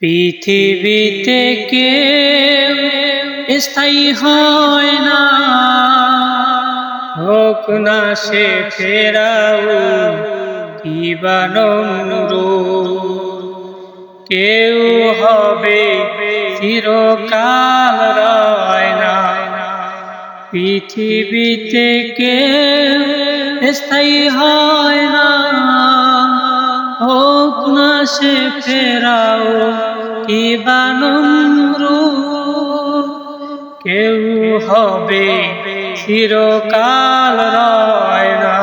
পৃথিবীতে কেউ স্থায়ী হয় না। হোক না সে ফেরাও কিবা কেউ হবে চিরকাল রয় না। পৃথিবীতে কেউ স্থায়ী হয় না। হোক সে ফেরাও, কি বানরু কেউ হবে চিরকাল রয় না।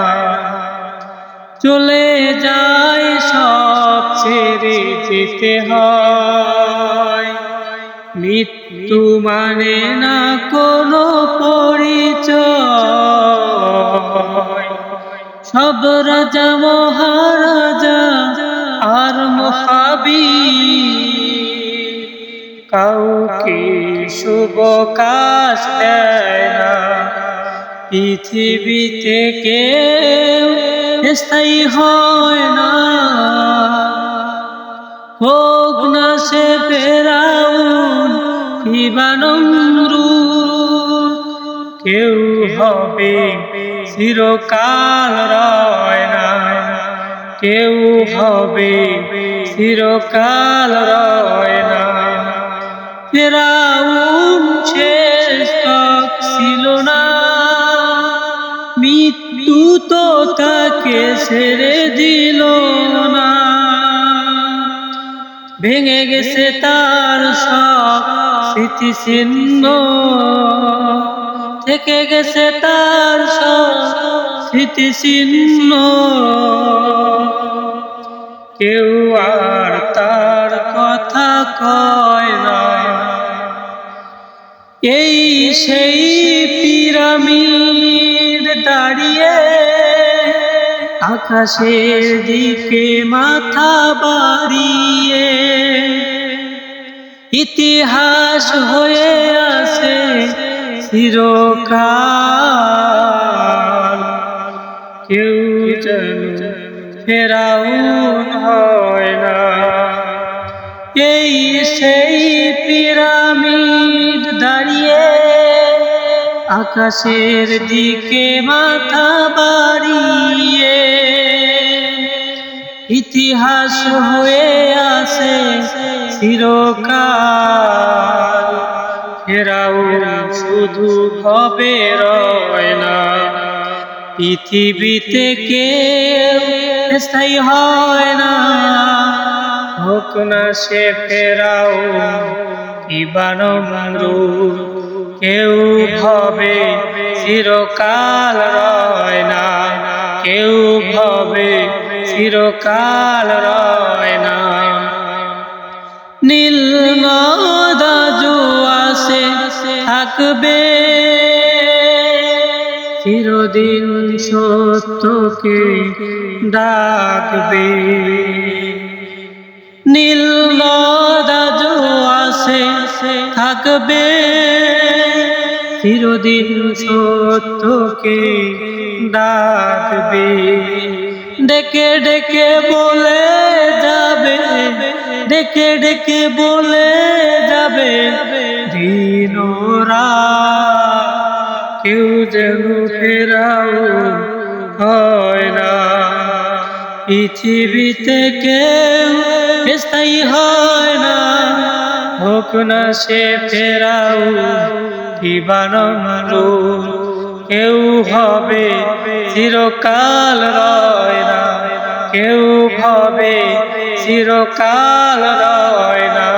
চলে যায় সব ছেড়ে যেতে হয়। মৃত্যু মানে না কোনো পরিচয়। সব রাজা মহারাজা আর মহাবি কাউকে শুভ কাজ না। পৃথিবীতে কেউ স্থায়ী হয় না। হোক না সে কিবানমরু কেউ হবে চিরকাল রয় না কেউ হবে চিরকাল রয় না। ফেরাউন ছিল না। মৃত্যু তো তাকে ছেড়ে দিল না। ভেঙে গেছে তার সব স্মৃতি চিহ্ন থেকে গেছে তার সব স্মৃতি চিহ্ন কেউ আর তার কথা কয় না। এই সেই পিরামিড দাঁড়িয়ে আকাশের দিকে মাথা বাড়িয়ে ইতিহাস হয়ে আছে, চিরকাল কেউ যেন ফেরাউন হয় না। এই সেই পিরামিড দাঁড়িয়ে আকাশের দিকে মাথা বাড়িয়ে ইতিহাস হয়ে আছে চিরকাল। ফেরাউন শুধু হবে রয় না। পৃথিবীতে কেউ স্থায়ী হয় না। হোক না সে ফেরাও ইবানমরু কেউ হবে চিরকাল রয় না। কেউ হবে চিরকাল রয় না। নীল নদাজু আসে, থাকবে চিরদিন সত্যকে ডাকবে। নীল নদাজু আসে, থাকবে। চিরদিন সত্যকে ডাকবে। ডেকে ডেকে বলে যাবে, ডেকে ডেকে বলে যাবে। দিন কেউ যেন ফেরাও হয় না। পৃথিবীতে কেউ স্থায়ী হয় না। হোক না সে ফেরাও দিবানমরু কেউ হবে চিরকাল রয় না। কেউ হবে চিরকাল রয় না।